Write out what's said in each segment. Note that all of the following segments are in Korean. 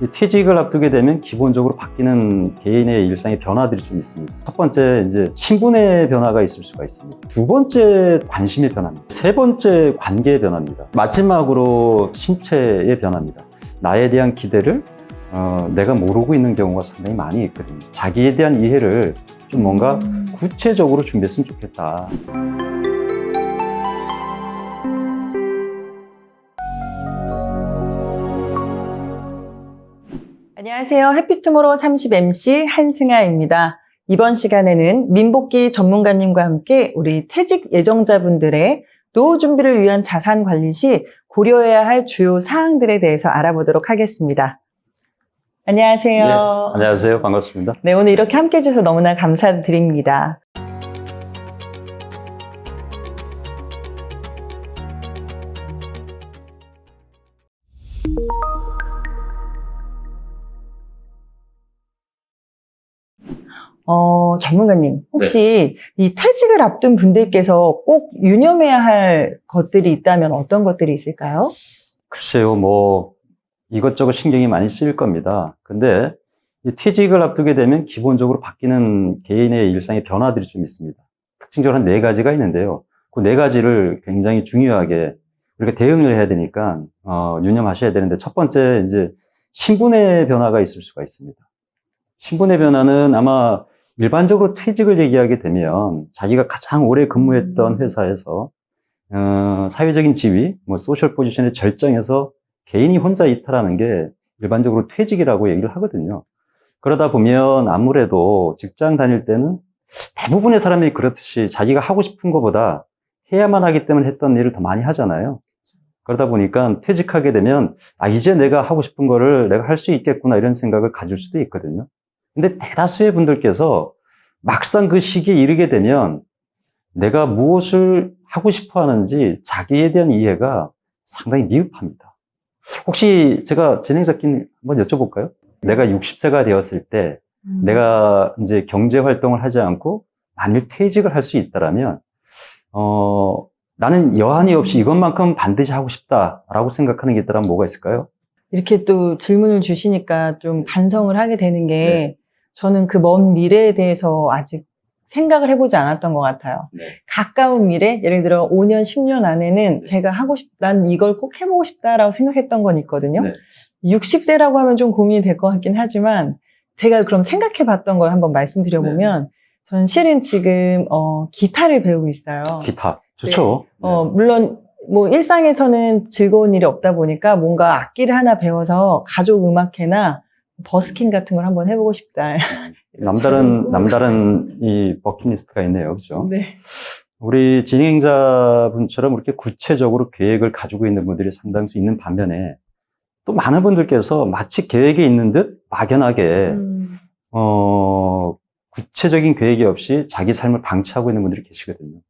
이 퇴직을 앞두게 되면 기본적으로 바뀌는 개인의 일상의 변화들이 좀 있습니다. 첫 번째 이제 신분의 변화가 있을 수가 있습니다. 두 번째 관심의 변화입니다. 세 번째 관계의 변화입니다. 마지막으로 신체의 변화입니다. 나에 대한 기대를 어, 내가 모르고 있는 경우가 상당히 많이 있거든요. 자기에 대한 이해를 좀 뭔가 구체적으로 준비했으면 좋겠다. 안녕하세요. 해피투모로우 30MC 한승아입니다. 이번 시간에는 민복기 전문가님과 함께 우리 퇴직 예정자분들의 노후 준비를 위한 자산 관리 시 고려해야 할 주요 사항들에 대해서 알아보도록 하겠습니다. 안녕하세요. 예, 안녕하세요. 반갑습니다. 네, 오늘 이렇게 함께 해주셔서 너무나 감사드립니다. 어, 전문가님, 혹시 이 퇴직을 앞둔 분들께서 꼭 유념해야 할 것들이 있다면 어떤 것들이 있을까요? 글쎄요, 뭐 이것저것 신경이 많이 쓰일 겁니다. 근데 이 퇴직을 앞두게 되면 기본적으로 바뀌는 개인의 일상의 변화들이 좀 있습니다. 특징적으로 한 네 가지가 있는데요. 그 네 가지를 굉장히 중요하게 우리가 대응을 해야 되니까 어, 유념하셔야 되는데 첫 번째 이제 신분의 변화가 있을 수가 있습니다. 신분의 변화는 아마 일반적으로 퇴직을 얘기하게 되면 자기가 가장 오래 근무했던 음. 회사에서 어, 사회적인 지위, 뭐 소셜 포지션의 절정에서 개인이 혼자 이탈하는 게 일반적으로 퇴직이라고 얘기를 하거든요. 그러다 보면 아무래도 직장 다닐 때는 대부분의 사람이 그렇듯이 자기가 하고 싶은 것보다 해야만 하기 때문에 했던 일을 더 많이 하잖아요. 그러다 보니까 퇴직하게 되면 아 이제 내가 하고 싶은 거를 내가 할 수 있겠구나 이런 생각을 가질 수도 있거든요. 근데 대다수의 분들께서 막상 그 시기에 이르게 되면 내가 무엇을 하고 싶어 하는지 자기에 대한 이해가 상당히 미흡합니다. 혹시 제가 진행자님 한번 여쭤볼까요? 내가 60세가 되었을 때 내가 이제 경제 활동을 하지 않고 만일 퇴직을 할 수 있다라면 어 나는 여한이 없이 이것만큼 반드시 하고 싶다라고 생각하는 게 있다면 뭐가 있을까요? 이렇게 또 질문을 주시니까 좀 반성을 하게 되는 게 네. 저는 그 먼 미래에 대해서 아직 생각을 해보지 않았던 것 같아요. 네. 가까운 미래, 예를 들어 5년, 10년 안에는 네. 제가 하고 싶, 난 이걸 꼭 해보고 싶다라고 생각했던 건 있거든요. 네. 60세라고 하면 좀 고민이 될 것 같긴 하지만 제가 그럼 생각해 봤던 걸 한번 말씀드려보면 저는 실은 지금 어, 기타를 배우고 있어요. 기타 좋죠. 어, 물론 뭐 일상에서는 즐거운 일이 없다 보니까 뭔가 악기를 하나 배워서 가족 음악회나 버스킹 같은 걸 한번 해보고 싶다. 남다른 남다른 이 버킷리스트가 있네요, 그렇죠? 네. 우리 진행자분처럼 이렇게 구체적으로 계획을 가지고 있는 분들이 상당수 있는 반면에 또 많은 분들께서 마치 계획이 있는 듯 막연하게 음, 어, 구체적인 계획이 없이 자기 삶을 방치하고 있는 분들이 계시거든요.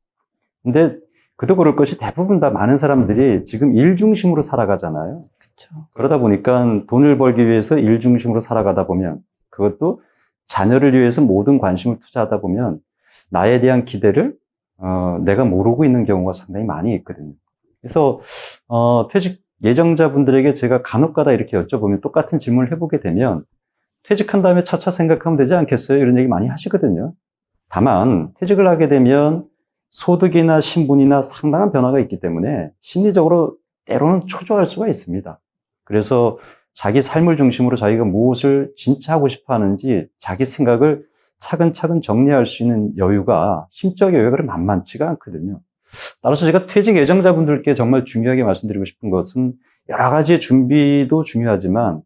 근데 그도 그럴 것이 대부분 다 많은 사람들이 지금 일 중심으로 살아가잖아요. 그쵸. 그러다 보니까 돈을 벌기 위해서 일 중심으로 살아가다 보면 그것도 자녀를 위해서 모든 관심을 투자하다 보면 나에 대한 기대를 어, 내가 모르고 있는 경우가 상당히 많이 있거든요. 그래서 어, 퇴직 예정자분들에게 제가 간혹가다 이렇게 여쭤보면 똑같은 질문을 해보게 되면 퇴직한 다음에 차차 생각하면 되지 않겠어요? 이런 얘기 많이 하시거든요. 다만 퇴직을 하게 되면 소득이나 신분이나 상당한 변화가 있기 때문에 심리적으로 때로는 초조할 수가 있습니다. 그래서 자기 삶을 중심으로 자기가 무엇을 진짜 하고 싶어 하는지 자기 생각을 차근차근 정리할 수 있는 여유가, 심적 여유가 만만치가 않거든요. 따라서 제가 퇴직 예정자분들께 정말 중요하게 말씀드리고 싶은 것은 여러 가지의 준비도 중요하지만,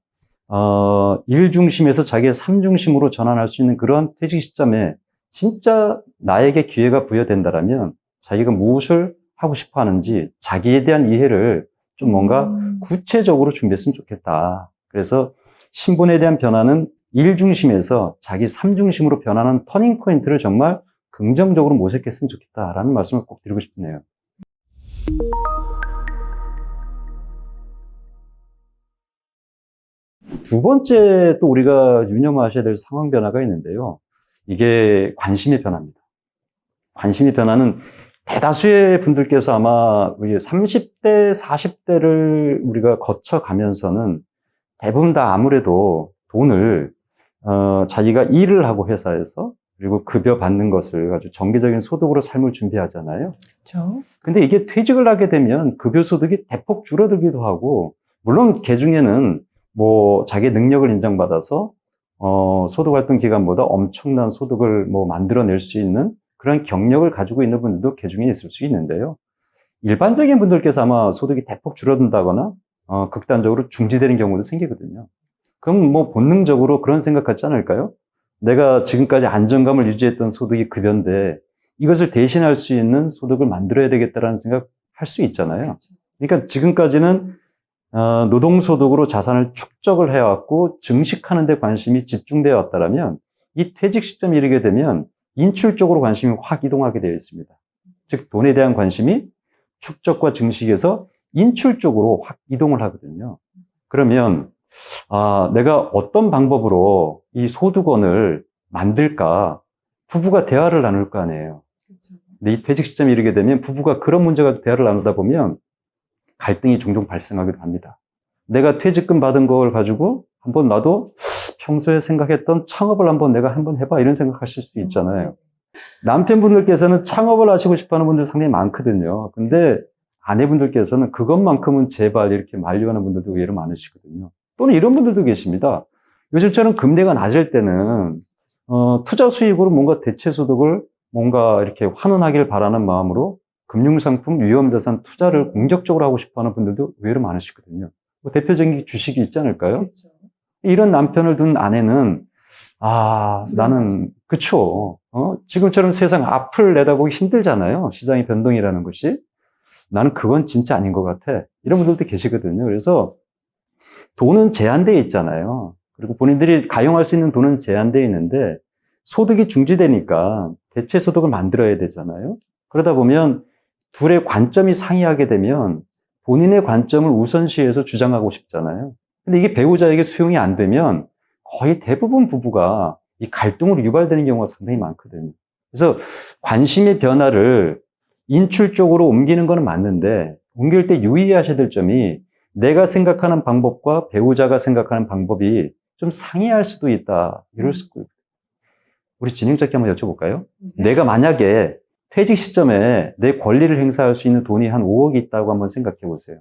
어, 일 중심에서 자기의 삶 중심으로 전환할 수 있는 그러한 퇴직 시점에 진짜 나에게 기회가 부여된다라면 자기가 무엇을 하고 싶어 하는지 자기에 대한 이해를 좀 뭔가 음, 구체적으로 준비했으면 좋겠다. 그래서 신분에 대한 변화는 일 중심에서 자기 삶 중심으로 변하는 터닝 포인트를 정말 긍정적으로 모색했으면 좋겠다라는 말씀을 꼭 드리고 싶네요. 두 번째 또 우리가 유념하셔야 될 상황 변화가 있는데요. 이게 관심의 변화입니다. 관심의 변화는 대다수의 분들께서 아마 우리 30대, 40대를 우리가 거쳐가면서는 대부분 다 아무래도 돈을 어, 자기가 일을 하고 회사에서 그리고 급여 받는 것을 아주 정기적인 소득으로 삶을 준비하잖아요. 그렇죠. 근데 이게 퇴직을 하게 되면 급여 소득이 대폭 줄어들기도 하고 물론 개 중에는 뭐 자기 능력을 인정받아서 어, 소득 활동 기간보다 엄청난 소득을 뭐 만들어낼 수 있는 그런 경력을 가지고 있는 분들도 개 중에 있을 수 있는데요. 일반적인 분들께서 아마 소득이 대폭 줄어든다거나 어, 극단적으로 중지되는 경우도 생기거든요. 그럼 뭐 본능적으로 그런 생각하지 않을까요? 내가 지금까지 안정감을 유지했던 소득이 급여인데 이것을 대신할 수 있는 소득을 만들어야 되겠다라는 생각 할 수 있잖아요. 그러니까 지금까지는 어, 노동소득으로 자산을 축적을 해왔고 증식하는 데 관심이 집중되어 왔다면 이 퇴직 시점이 이르게 되면 인출 쪽으로 관심이 확 이동하게 되어 있습니다. 즉 돈에 대한 관심이 축적과 증식에서 인출 쪽으로 확 이동을 하거든요. 그러면 아, 내가 어떤 방법으로 이 소득원을 만들까 부부가 대화를 나눌 거 아니에요. 근데 이 퇴직 시점이 이르게 되면 부부가 그런 문제가 대화를 나누다 보면 갈등이 종종 발생하기도 합니다. 내가 퇴직금 받은 걸 가지고 한번 나도 평소에 생각했던 창업을 한번 내가 한번 해봐 이런 생각하실 수도 있잖아요. 남편분들께서는 창업을 하시고 싶어 하는 분들 상당히 많거든요. 근데 아내분들께서는 그것만큼은 제발 이렇게 만류하는 분들도 의외로 많으시거든요. 또는 이런 분들도 계십니다. 요즘처럼 금리가 낮을 때는 어, 투자 수익으로 뭔가 대체 소득을 뭔가 이렇게 환원하기를 바라는 마음으로 금융상품, 위험자산 투자를 공격적으로 하고 싶어 하는 분들도 의외로 많으시거든요. 뭐 대표적인 게 주식이 있지 않을까요? 그렇죠. 이런 남편을 둔 아내는 아 나는 그쵸. 어? 지금처럼 세상 앞을 내다보기 힘들잖아요. 시장의 변동이라는 것이. 나는 그건 진짜 아닌 것 같아. 이런 분들도 계시거든요. 그래서 돈은 제한되어 있잖아요. 그리고 본인들이 가용할 수 있는 돈은 제한되어 있는데 소득이 중지되니까 대체 소득을 만들어야 되잖아요. 그러다 보면 둘의 관점이 상이하게 되면 본인의 관점을 우선시해서 주장하고 싶잖아요 근데 이게 배우자에게 수용이 안 되면 거의 대부분 부부가 이 갈등으로 유발되는 경우가 상당히 많거든요. 그래서 관심의 변화를 인출 쪽으로 옮기는 거는 맞는데 옮길 때 유의하셔야 될 점이 내가 생각하는 방법과 배우자가 생각하는 방법이 좀 상이할 수도 있다. 이럴 수 있고. 우리 진행자께 한번 여쭤볼까요? 내가 만약에 퇴직 시점에 내 권리를 행사할 수 있는 돈이 한 5억이 있다고 한번 생각해 보세요.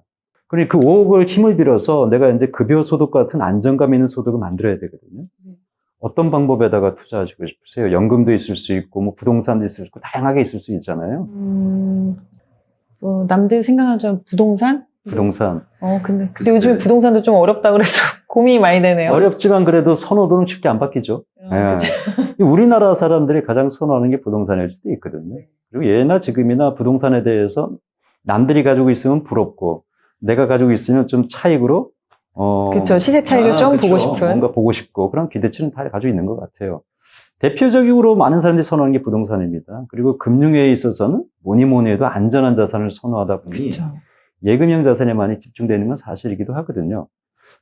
그러니 그 5억을 힘을 빌어서 내가 이제 급여 소득 같은 안정감 있는 소득을 만들어야 되거든요. 네. 어떤 방법에다가 투자하시고 싶으세요? 연금도 있을 수 있고, 뭐 부동산도 있을 수 있고, 다양하게 있을 수 있잖아요. 음, 뭐 남들 생각하는 부동산? 부동산. 어, 근데, 근데. 요즘에 부동산도 좀 어렵다 그래서 고민이 많이 되네요. 어렵지만 그래도 선호도는 쉽게 안 바뀌죠. 어, 예. 우리나라 사람들이 가장 선호하는 게 부동산일 수도 있거든요. 그리고 예나 지금이나 부동산에 대해서 남들이 가지고 있으면 부럽고, 내가 가지고 있으면 좀 차익으로, 어. 그쵸. 시세 차익을 좀 그쵸. 보고 싶은. 뭔가 보고 싶고, 그런 기대치는 다 가지고 있는 것 같아요. 대표적으로 많은 사람들이 선호하는 게 부동산입니다. 그리고 금융에 있어서는 뭐니 뭐니 해도 안전한 자산을 선호하다 보니 그쵸. 예금형 자산에 많이 집중되어 있는 건 사실이기도 하거든요.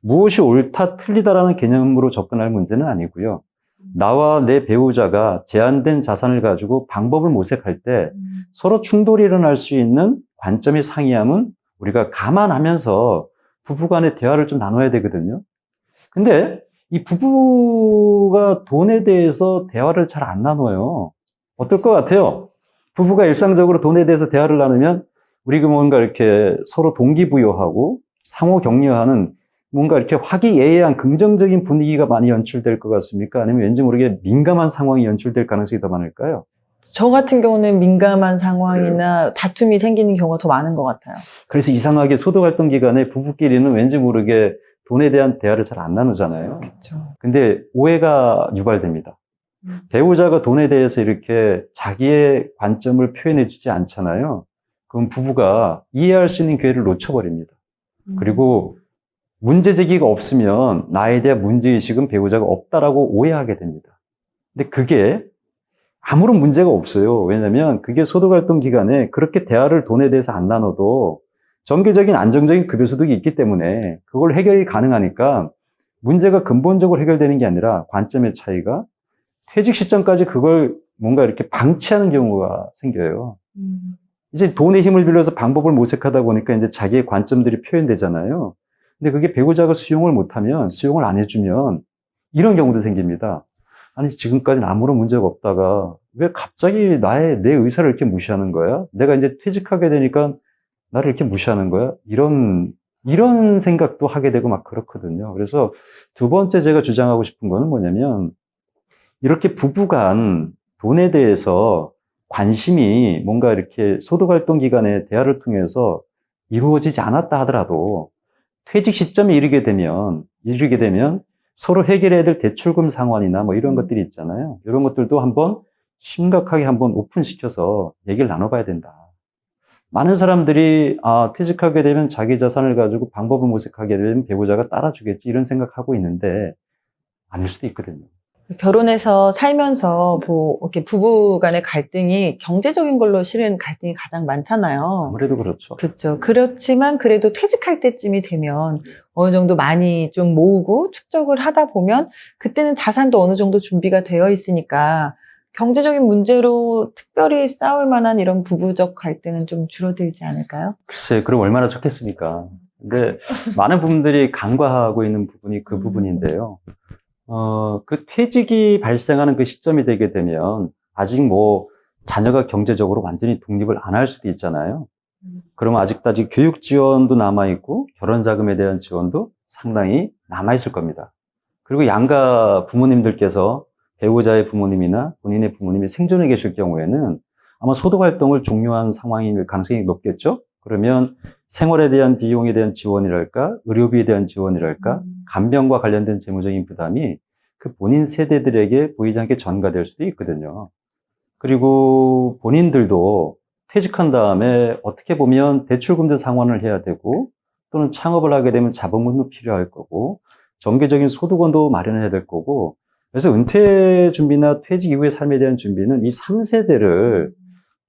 무엇이 옳다, 틀리다라는 개념으로 접근할 문제는 아니고요. 나와 내 배우자가 제한된 자산을 가지고 방법을 모색할 때 음. 서로 충돌이 일어날 수 있는 관점이 상이함은 우리가 감안하면서 부부 간의 대화를 좀 나눠야 되거든요. 근데 이 부부가 돈에 대해서 대화를 잘 안 나눠요. 어떨 것 같아요? 부부가 일상적으로 돈에 대해서 대화를 나누면 우리가 뭔가 이렇게 서로 동기부여하고 상호 격려하는 뭔가 이렇게 화기애애한 긍정적인 분위기가 많이 연출될 것 같습니까? 아니면 왠지 모르게 민감한 상황이 연출될 가능성이 더 많을까요? 저 같은 경우는 민감한 상황이나 다툼이 생기는 경우가 더 많은 것 같아요. 그래서 이상하게 소득 활동 기간에 부부끼리는 왠지 모르게 돈에 대한 대화를 잘 안 나누잖아요. 그렇죠. 근데 오해가 유발됩니다. 음. 배우자가 돈에 대해서 이렇게 자기의 관점을 표현해 주지 않잖아요. 그럼 부부가 이해할 수 있는 기회를 놓쳐버립니다. 음. 그리고 문제 제기가 없으면 나에 대한 문제의식은 배우자가 없다라고 오해하게 됩니다. 근데 그게 아무런 문제가 없어요. 왜냐면 그게 소득활동 기간에 그렇게 대화를 돈에 대해서 안 나눠도 정기적인 안정적인 급여 소득이 있기 때문에 그걸 해결이 가능하니까 문제가 근본적으로 해결되는 게 아니라 관점의 차이가 퇴직 시점까지 그걸 뭔가 이렇게 방치하는 경우가 생겨요. 음. 이제 돈의 힘을 빌려서 방법을 모색하다 보니까 이제 자기의 관점들이 표현되잖아요. 근데 그게 배우자가 수용을 못하면, 수용을 안 해주면, 이런 경우도 생깁니다. 아니, 지금까지는 아무런 문제가 없다가, 왜 갑자기 나의, 내 의사를 이렇게 무시하는 거야? 내가 이제 퇴직하게 되니까, 나를 이렇게 무시하는 거야? 이런, 이런 생각도 하게 되고 막 그렇거든요. 그래서 두 번째 제가 주장하고 싶은 거는 뭐냐면, 이렇게 부부간 돈에 대해서 관심이 뭔가 이렇게 소득활동 기간에 대화를 통해서 이루어지지 않았다 하더라도 퇴직 시점에 이르게 되면, 이르게 되면 서로 해결해야 될 대출금 상환이나 뭐 이런 것들이 있잖아요. 이런 것들도 한번 심각하게 한번 오픈시켜서 얘기를 나눠봐야 된다. 많은 사람들이 아, 퇴직하게 되면 자기 자산을 가지고 방법을 모색하게 되면 배우자가 따라주겠지 이런 생각하고 있는데 아닐 수도 있거든요. 결혼해서 살면서 뭐 이렇게 부부 간의 갈등이 경제적인 걸로 실은 갈등이 가장 많잖아요. 아무래도 그렇죠. 그렇죠. 그렇지만 그래도 퇴직할 때쯤이 되면 어느 정도 많이 좀 모으고 축적을 하다 보면 그때는 자산도 어느 정도 준비가 되어 있으니까 경제적인 문제로 특별히 싸울 만한 이런 부부적 갈등은 좀 줄어들지 않을까요? 글쎄, 그럼 얼마나 좋겠습니까? 근데 많은 부분들이 간과하고 있는 부분이 그 부분인데요. 어, 그 퇴직이 발생하는 그 시점이 되게 되면 아직 뭐 자녀가 경제적으로 완전히 독립을 안 할 수도 있잖아요. 그러면 아직도 아직 교육 지원도 남아있고 결혼 자금에 대한 지원도 상당히 남아있을 겁니다. 그리고 양가 부모님들께서 배우자의 부모님이나 본인의 부모님이 생존해 계실 경우에는 아마 소득 활동을 종료한 상황일 가능성이 높겠죠? 그러면 생활에 대한 비용에 대한 지원이랄까, 의료비에 대한 지원이랄까, 간병과 관련된 재무적인 부담이 그 본인 세대들에게 보이지 않게 전가될 수도 있거든요. 그리고 본인들도 퇴직한 다음에 어떻게 보면 대출금도 상환을 해야 되고 또는 창업을 하게 되면 자본금도 필요할 거고 정기적인 소득원도 마련해야 될 거고 그래서 은퇴 준비나 퇴직 이후의 삶에 대한 준비는 이 3세대를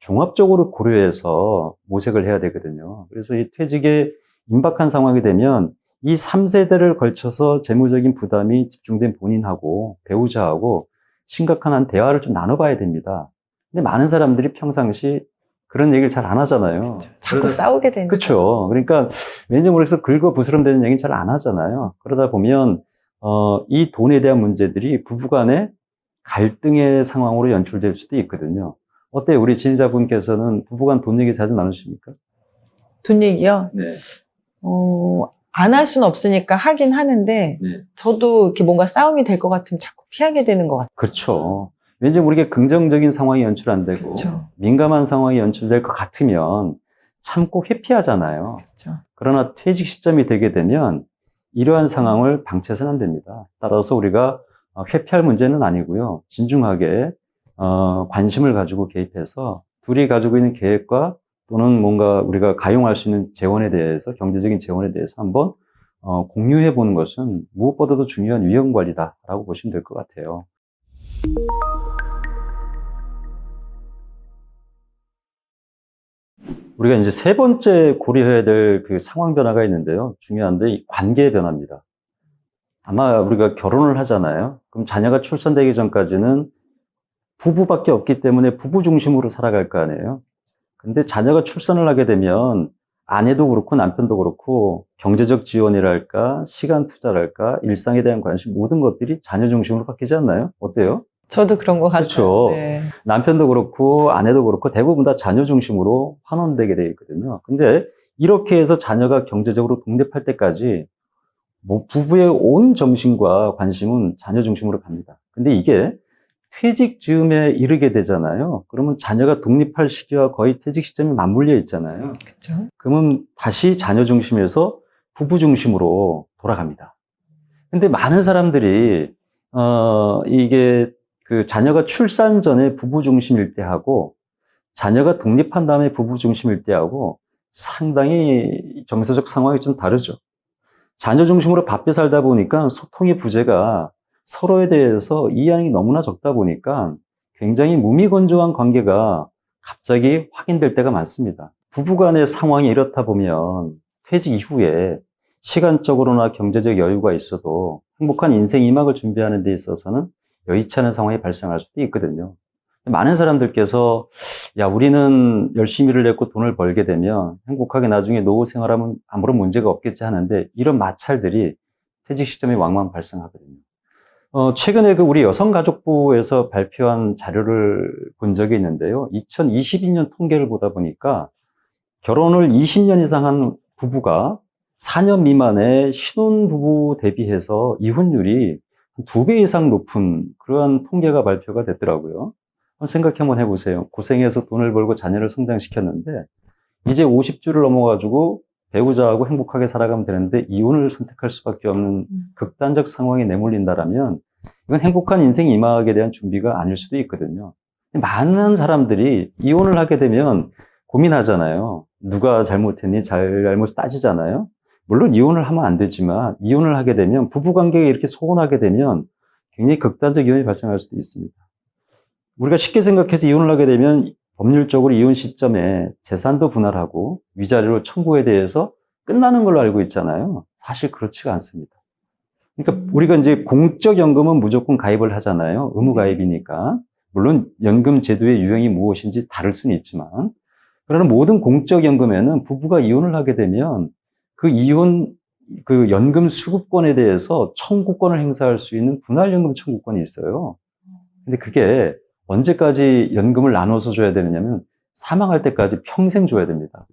종합적으로 고려해서 모색을 해야 되거든요. 그래서 이 퇴직에 임박한 상황이 되면 이 3세대를 걸쳐서 재무적인 부담이 집중된 본인하고 배우자하고 심각한 한 대화를 좀 나눠봐야 됩니다. 근데 많은 사람들이 평상시 그런 얘기를 잘 안 하잖아요. 자꾸 그러다- 싸우게 되는. 그렇죠. 그러니까 왠지 모르겠어 긁어 부스럼되는 얘기는 잘 안 하잖아요. 그러다 보면 어, 이 돈에 대한 문제들이 부부간의 갈등의 상황으로 연출될 수도 있거든요. 어때요? 우리 지인자분께서는 부부간 돈 얘기 자주 나누십니까? 돈 얘기요? 네. 어, 안 할 수는 없으니까 하긴 하는데 네. 저도 이렇게 뭔가 싸움이 될 것 같으면 자꾸 피하게 되는 것 같아요. 그렇죠. 왠지 모르게 긍정적인 상황이 연출 안 되고 그렇죠. 민감한 상황이 연출될 것 같으면 참고 회피하잖아요. 그렇죠. 그러나 퇴직 시점이 되게 되면 이러한 상황을 방치해서는 안 됩니다. 따라서 우리가 어, 회피할 문제는 아니고요. 진중하게 어, 관심을 가지고 개입해서 둘이 가지고 있는 계획과 또는 뭔가 우리가 가용할 수 있는 재원에 대해서 경제적인 재원에 대해서 한번 어, 공유해 보는 것은 무엇보다도 중요한 위험 관리다라고 보시면 될 것 같아요. 우리가 이제 세 번째 고려해야 될 그 상황 변화가 있는데요. 중요한데 이 관계 변화입니다. 아마 우리가 결혼을 하잖아요. 그럼 자녀가 출산되기 전까지는 부부밖에 없기 때문에 부부 중심으로 살아갈 거 아니에요. 근데 자녀가 출산을 하게 되면 아내도 그렇고 남편도 그렇고 경제적 지원이랄까, 시간 투자랄까, 일상에 대한 관심 모든 것들이 자녀 중심으로 바뀌지 않나요? 어때요? 저도 그런 것 같아요. 그렇죠. 네. 남편도 그렇고 아내도 그렇고 대부분 다 자녀 중심으로 환원되게 되어 있거든요. 근데 이렇게 해서 자녀가 경제적으로 독립할 때까지 뭐 부부의 온 정신과 관심은 자녀 중심으로 갑니다. 근데 이게 퇴직 즈음에 이르게 되잖아요. 그러면 자녀가 독립할 시기와 거의 퇴직 시점이 맞물려 있잖아요. 그렇죠. 그러면 다시 자녀 중심에서 부부 중심으로 돌아갑니다. 근데 많은 사람들이, 어, 이게 그 자녀가 출산 전에 부부 중심일 때 하고 자녀가 독립한 다음에 부부 중심일 때 하고 상당히 정서적 상황이 좀 다르죠. 자녀 중심으로 바삐 살다 보니까 소통의 부재가 서로에 대해서 이해하는 게 너무나 적다 보니까 굉장히 무미건조한 관계가 갑자기 확인될 때가 많습니다. 부부간의 상황이 이렇다 보면 퇴직 이후에 시간적으로나 경제적 여유가 있어도 행복한 인생 이막을 준비하는 데 있어서는 여의치 않은 상황이 발생할 수도 있거든요. 많은 사람들께서 야, 우리는 열심히 일을 했고 돈을 벌게 되면 행복하게 나중에 노후 생활하면 아무런 문제가 없겠지 하는데 이런 마찰들이 퇴직 시점에 왕왕 발생하거든요. 어, 최근에 그 우리 여성가족부에서 발표한 자료를 본 적이 있는데요. 2022년 통계를 보다 보니까 결혼을 20년 이상 한 부부가 4년 미만의 신혼부부 대비해서 이혼율이 두 배 이상 높은 그러한 통계가 발표가 됐더라고요. 생각해 한번 해보세요. 고생해서 돈을 벌고 자녀를 성장시켰는데 이제 50주를 넘어가지고 배우자하고 행복하게 살아가면 되는데 이혼을 선택할 수밖에 없는 음. 극단적 상황에 내몰린다라면 이건 행복한 인생 이망하게 대한 준비가 아닐 수도 있거든요. 많은 사람들이 이혼을 하게 되면 고민하잖아요. 누가 잘못했니? 잘못 따지잖아요. 물론 이혼을 하면 안 되지만 이혼을 하게 되면 부부 관계가 이렇게 소원하게 되면 굉장히 극단적 이혼이 발생할 수도 있습니다. 우리가 쉽게 생각해서 이혼을 하게 되면 법률적으로 이혼 시점에 재산도 분할하고 위자료 청구에 대해서 끝나는 걸로 알고 있잖아요. 사실 그렇지가 않습니다. 그러니까 음. 우리가 이제 공적 연금은 무조건 가입을 하잖아요. 의무 가입이니까. 물론 연금 제도의 유형이 무엇인지 다를 수는 있지만 그러나 모든 공적 연금에는 부부가 이혼을 하게 되면 그 이혼 그 연금 수급권에 대해서 청구권을 행사할 수 있는 분할연금 청구권이 있어요. 근데 그게 언제까지 연금을 나눠서 줘야 되느냐면 사망할 때까지 평생 줘야 됩니다.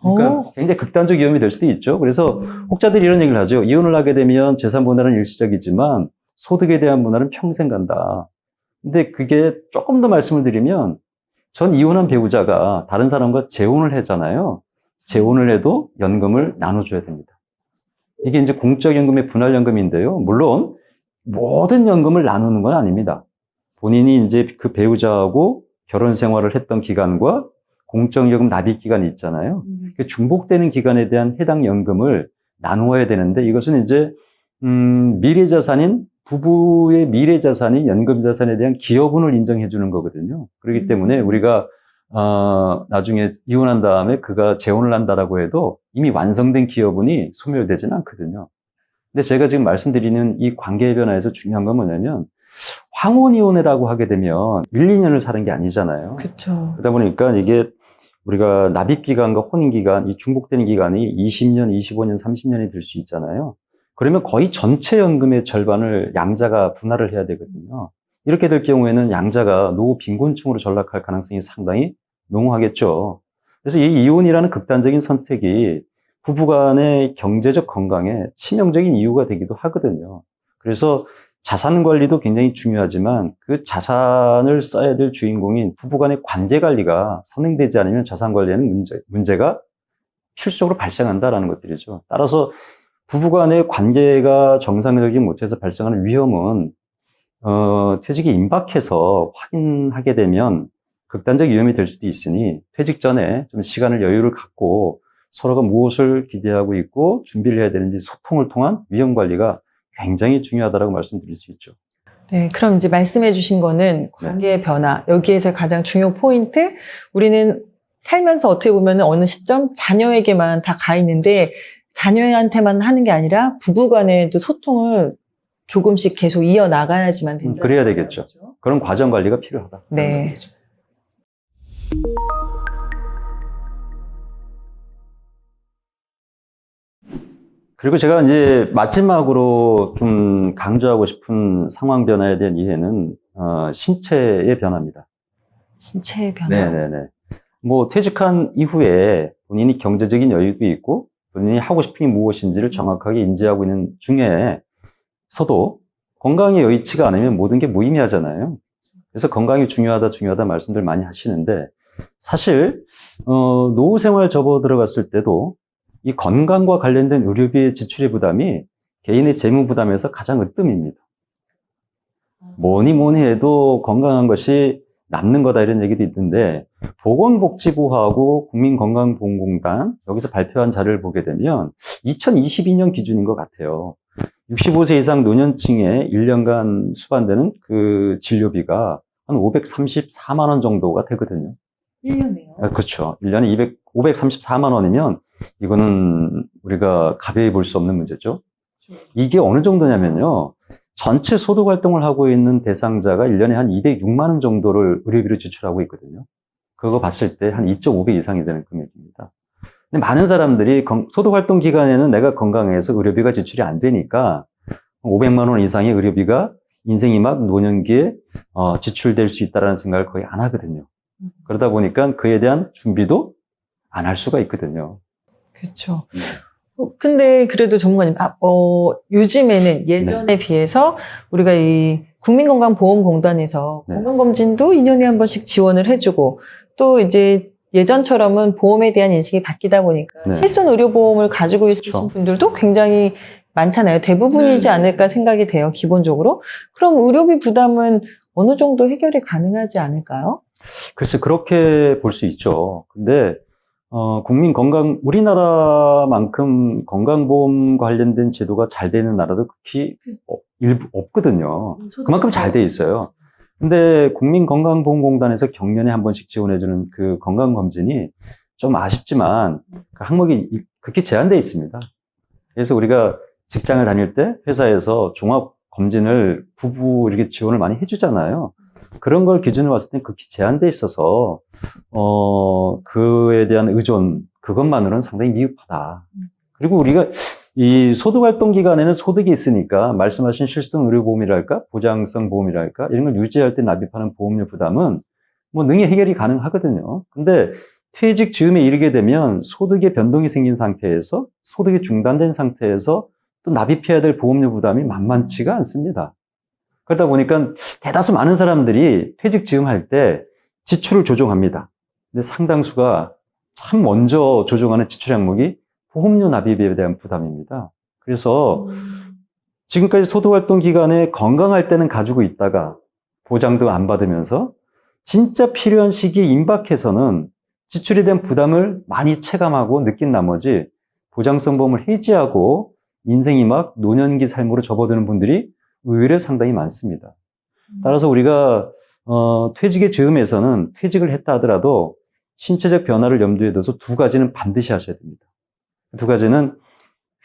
그러니까 오. 굉장히 극단적 위험이 될 수도 있죠. 그래서 혹자들이 이런 얘기를 하죠. 이혼을 하게 되면 재산 분할은 일시적이지만 소득에 대한 분할은 평생 간다. 근데 그게 조금 더 말씀을 드리면 전 이혼한 배우자가 다른 사람과 재혼을 했잖아요. 재혼을 해도 연금을 나눠줘야 됩니다. 이게 이제 공적연금의 분할연금인데요. 물론 모든 연금을 나누는 건 아닙니다. 본인이 이제 그 배우자하고 결혼 생활을 했던 기간과 공적연금 납입 기간이 있잖아요. 그 중복되는 기간에 대한 해당 연금을 나누어야 되는데 이것은 이제 음, 미래 자산인 부부의 미래 자산인 연금 자산에 대한 기여분을 인정해 주는 거거든요. 그렇기 음. 때문에 우리가 어, 나중에 이혼한 다음에 그가 재혼을 한다라고 해도 이미 완성된 기여분이 소멸되지는 않거든요. 근데 제가 지금 말씀드리는 이 관계의 변화에서 중요한 건 뭐냐면 황혼이혼이라고 하게 되면 1, 2년을 사는 게 아니잖아요. 그쵸. 그러다 보니까 이게 우리가 납입 기간과 혼인 기간, 이 중복되는 기간이 20년, 25년, 30년이 될 수 있잖아요. 그러면 거의 전체 연금의 절반을 양자가 분할을 해야 되거든요. 이렇게 될 경우에는 양자가 노후 빈곤층으로 전락할 가능성이 상당히 농후하겠죠. 그래서 이 이혼이라는 극단적인 선택이 부부간의 경제적 건강에 치명적인 이유가 되기도 하거든요. 그래서 자산 관리도 굉장히 중요하지만 그 자산을 써야 될 주인공인 부부 간의 관계 관리가 선행되지 않으면 자산 관리에는 문제, 문제가 필수적으로 발생한다라는 것들이죠. 따라서 부부 간의 관계가 정상적이지 못해서 발생하는 위험은 어, 퇴직이 임박해서 확인하게 되면 극단적 위험이 될 수도 있으니 퇴직 전에 좀 시간을 여유를 갖고 서로가 무엇을 기대하고 있고 준비를 해야 되는지 소통을 통한 위험 관리가 굉장히 중요하다고 말씀드릴 수 있죠. 네, 그럼 이제 말씀해 주신 거는 관계의 변화. 여기에서 가장 중요 포인트. 우리는 살면서 어떻게 보면 어느 시점 자녀에게만 다 가 있는데 자녀한테만 하는 게 아니라 부부 간에도 소통을 조금씩 계속 이어 나가야지만 된다. 음, 그래야 되겠죠. 그런 과정 관리가 필요하다. 네. 그리고 제가 이제 마지막으로 좀 강조하고 싶은 상황 변화에 대한 이해는 어, 신체의 변화입니다. 신체의 변화. 네네네. 뭐 퇴직한 이후에 본인이 경제적인 여유도 있고 본인이 하고 싶은 게 무엇인지를 정확하게 인지하고 있는 중에서도 건강이 여의치가 않으면 모든 게 무의미하잖아요. 그래서 건강이 중요하다 중요하다 말씀들 많이 하시는데 사실 어, 노후 생활 접어 들어갔을 때도 이 건강과 관련된 의료비 지출의 부담이 개인의 재무 부담에서 가장 으뜸입니다. 뭐니 뭐니 해도 건강한 것이 남는 거다 이런 얘기도 있는데 보건복지부하고 국민건강보험공단 여기서 발표한 자료를 보게 되면 2022년 기준인 것 같아요. 65세 이상 노년층에 1년간 수반되는 그 진료비가 한 534만 원 정도가 되거든요. 1년에요. 아, 그렇죠. 1년에 200, 534만 원이면 이거는 우리가 가벼이 볼 수 없는 문제죠. 이게 어느 정도냐면요. 전체 소득 활동을 하고 있는 대상자가 1년에 한 206만 원 정도를 의료비로 지출하고 있거든요. 그거 봤을 때 한 2.5배 이상이 되는 금액입니다. 근데 많은 사람들이 건- 소득 활동 기간에는 내가 건강해서 의료비가 지출이 안 되니까 500만 원 이상의 의료비가 인생이 막 노년기에 어, 지출될 수 있다는 생각을 거의 안 하거든요. 그러다 보니까 그에 대한 준비도 안 할 수가 있거든요. 그렇죠. 네. 어, 근데 그래도 전문가님, 아, 어, 요즘에는 예전에 비해서 우리가 이 국민건강보험공단에서 네. 건강검진도 2년에 한 번씩 지원을 해주고 또 이제 예전처럼은 보험에 대한 인식이 바뀌다 보니까 네. 실손 의료보험을 가지고 있으신 그렇죠. 분들도 굉장히 많잖아요. 대부분이지 네. 않을까 생각이 돼요, 기본적으로. 그럼 의료비 부담은 어느 정도 해결이 가능하지 않을까요? 글쎄 그렇게 볼 수 있죠. 근데 어, 국민 건강 우리나라만큼 건강보험 관련된 제도가 잘 되는 나라도 극히 어, 일부 없거든요. 그만큼 잘 돼 있어요. 근데 국민건강보험공단에서 경년에 한 번씩 지원해주는 그 건강검진이 좀 아쉽지만 그 항목이 이- 극히 제한되어 있습니다. 그래서 우리가 직장을 다닐 때 회사에서 종합 검진을 부부 이렇게 지원을 많이 해주잖아요. 그런 걸 기준으로 봤을 때 극히 제한되어 있어서, 어, 그에 대한 의존, 그것만으로는 상당히 미흡하다. 그리고 우리가 이 소득 활동 기간에는 소득이 있으니까 말씀하신 실성 의료 보험이랄까 보장성 보험이랄까 이런 걸 유지할 때 납입하는 보험료 부담은 뭐 능히 해결이 가능하거든요. 근데 퇴직 즈음에 이르게 되면 소득의 변동이 생긴 상태에서 소득이 중단된 상태에서 또 납입해야 될 보험료 부담이 만만치가 않습니다. 그러다 보니까 대다수 많은 사람들이 퇴직 즈음 할 때 지출을 조정합니다. 근데 상당수가 참 먼저 조정하는 지출 항목이 보험료 납입에 대한 부담입니다. 그래서 지금까지 소득활동 기간에 건강할 때는 가지고 있다가 보장도 안 받으면서 진짜 필요한 시기에 임박해서는 지출에 대한 부담을 많이 체감하고 느낀 나머지 보장성 보험을 해지하고 인생이 막 노년기 삶으로 접어드는 분들이 의외로 상당히 많습니다. 따라서 우리가 어, 퇴직의 즈음에서는 퇴직을 했다 하더라도 신체적 변화를 염두에 둬서 두 가지는 반드시 하셔야 됩니다. 두 가지는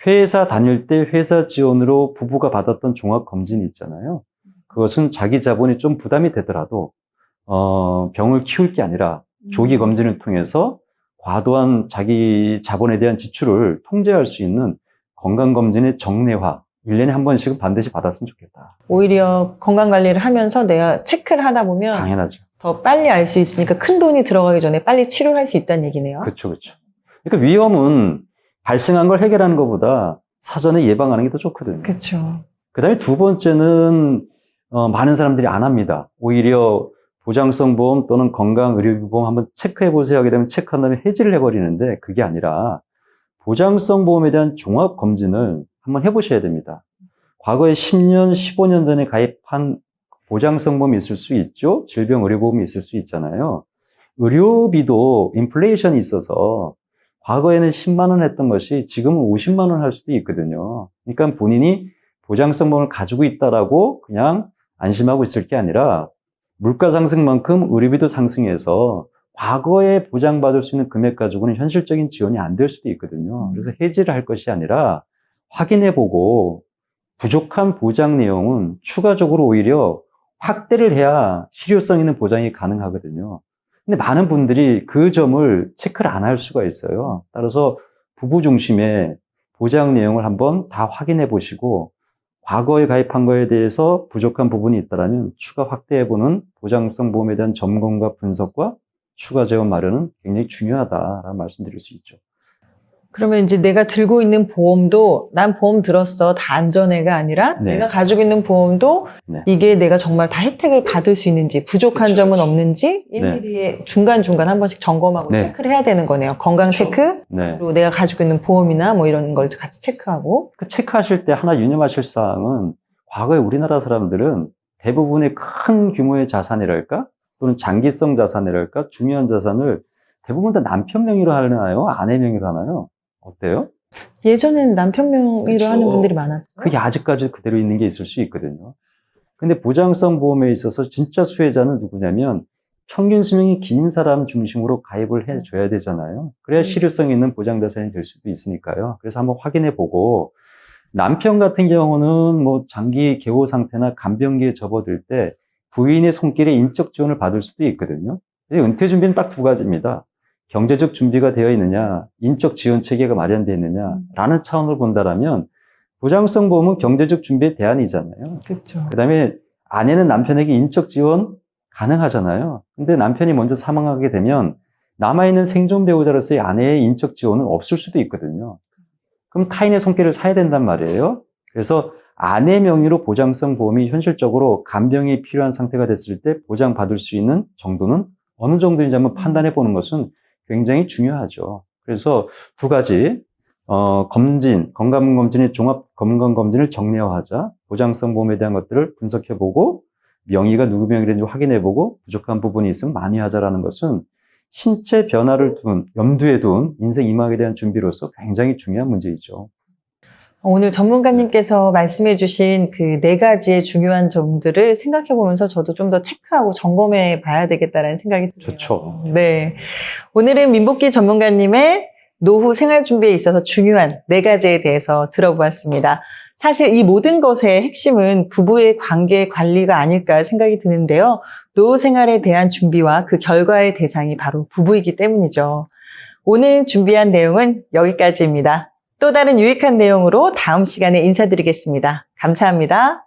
회사 다닐 때 회사 지원으로 부부가 받았던 종합 검진이 있잖아요. 그것은 자기 자본이 좀 부담이 되더라도 어, 병을 키울 게 아니라 조기 검진을 통해서 과도한 자기 자본에 대한 지출을 통제할 수 있는 건강 검진의 정례화 1년에 한 번씩은 반드시 받았으면 좋겠다. 오히려 건강 관리를 하면서 내가 체크를 하다 보면 당연하죠. 더 빨리 알 수 있으니까 큰 돈이 들어가기 전에 빨리 치료할 수 있다는 얘기네요. 그렇죠, 그렇죠. 그러니까 위험은 발생한 걸 해결하는 것보다 사전에 예방하는 게 더 좋거든요. 그렇죠. 그 다음에 두 번째는, 어, 많은 사람들이 안 합니다. 오히려 보장성 보험 또는 건강 의료 보험 한번 체크해 보세요 하게 되면 체크한 다음에 해지를 해버리는데 그게 아니라 보장성 보험에 대한 종합 검진을 한번 해보셔야 됩니다. 과거에 10년, 15년 전에 가입한 보장성 보험이 있을 수 있죠. 질병의료보험이 있을 수 있잖아요. 의료비도 인플레이션이 있어서 과거에는 10만 원 했던 것이 지금은 50만 원 할 수도 있거든요. 그러니까 본인이 보장성보험을 가지고 있다라고 그냥 안심하고 있을 게 아니라 물가 상승만큼 의료비도 상승해서 과거에 보장받을 수 있는 금액 가지고는 현실적인 지원이 안 될 수도 있거든요. 그래서 해지를 할 것이 아니라 확인해 보고 부족한 보장 내용은 추가적으로 오히려 확대를 해야 실효성 있는 보장이 가능하거든요. 근데 많은 분들이 그 점을 체크를 안 할 수가 있어요. 따라서 부부 중심의 보장 내용을 한번 다 확인해 보시고 과거에 가입한 거에 대해서 부족한 부분이 있다면 추가 확대해 보는 보장성 보험에 대한 점검과 분석과 추가 재원 마련은 굉장히 중요하다라는 말씀드릴 수 있죠. 그러면 이제 내가 들고 있는 보험도 난 보험 들었어 다 안전해가 아니라 네. 내가 가지고 있는 보험도 네. 이게 내가 정말 다 혜택을 받을 수 있는지 부족한 그쵸, 점은 그쵸. 없는지 일일이 중간 중간 한 번씩 점검하고 네. 체크를 해야 되는 거네요. 건강 그쵸. 체크 네. 그리고 내가 가지고 있는 보험이나 뭐 이런 걸 같이 체크하고 그 체크하실 때 하나 유념하실 사항은 과거에 우리나라 사람들은 대부분의 큰 규모의 자산이랄까 또는 장기성 자산이랄까 중요한 자산을 대부분 다 남편 명의로 하나요? 아내 명의로 하나요? 어때요? 예전에는 남편 명의로. 하는 분들이 많았죠. 그게 아직까지 그대로 있는 게 있을 수 있거든요. 근데 보장성 보험에 있어서 진짜 수혜자는 누구냐면 평균 수명이 긴 사람 중심으로 가입을 해줘야 되잖아요. 그래야 음. 실효성 있는 보장 자산이 될 수도 있으니까요. 그래서 한번 확인해 보고 남편 같은 경우는 뭐 장기 개호 상태나 간병기에 접어들 때 부인의 손길에 인적 지원을 받을 수도 있거든요. 이 은퇴 준비는 딱 두 가지입니다. 경제적 준비가 되어 있느냐, 인적 지원 체계가 마련되어 있느냐라는 차원을 본다라면 보장성 보험은 경제적 준비의 대안이잖아요. 그렇죠. 그 다음에 아내는 남편에게 인적 지원 가능하잖아요. 근데 남편이 먼저 사망하게 되면 남아있는 생존 배우자로서의 아내의 인적 지원은 없을 수도 있거든요. 그럼 타인의 손길을 사야 된단 말이에요. 그래서 아내 명의로 보장성 보험이 현실적으로 간병이 필요한 상태가 됐을 때 보장받을 수 있는 정도는 어느 정도인지 한번 판단해 보는 것은 굉장히 중요하죠. 그래서 두 가지, 어, 검진, 건강검진의 종합 건강검진을 정례화하자, 보장성 보험에 대한 것들을 분석해보고, 명의가 누구 명의인지 확인해보고, 부족한 부분이 있으면 만회하자라는 것은 신체 변화를 둔, 염두에 둔 인생 이막에 대한 준비로서 굉장히 중요한 문제이죠. 오늘 전문가님께서 말씀해 주신 그 네 가지의 중요한 점들을 생각해 보면서 저도 좀 더 체크하고 점검해 봐야 되겠다라는 생각이 드네요. 좋죠. 네. 오늘은 민복기 전문가님의 노후 생활 준비에 있어서 중요한 네 가지에 대해서 들어보았습니다. 사실 이 모든 것의 핵심은 부부의 관계 관리가 아닐까 생각이 드는데요. 노후 생활에 대한 준비와 그 결과의 대상이 바로 부부이기 때문이죠. 오늘 준비한 내용은 여기까지입니다. 또 다른 유익한 내용으로 다음 시간에 인사드리겠습니다. 감사합니다.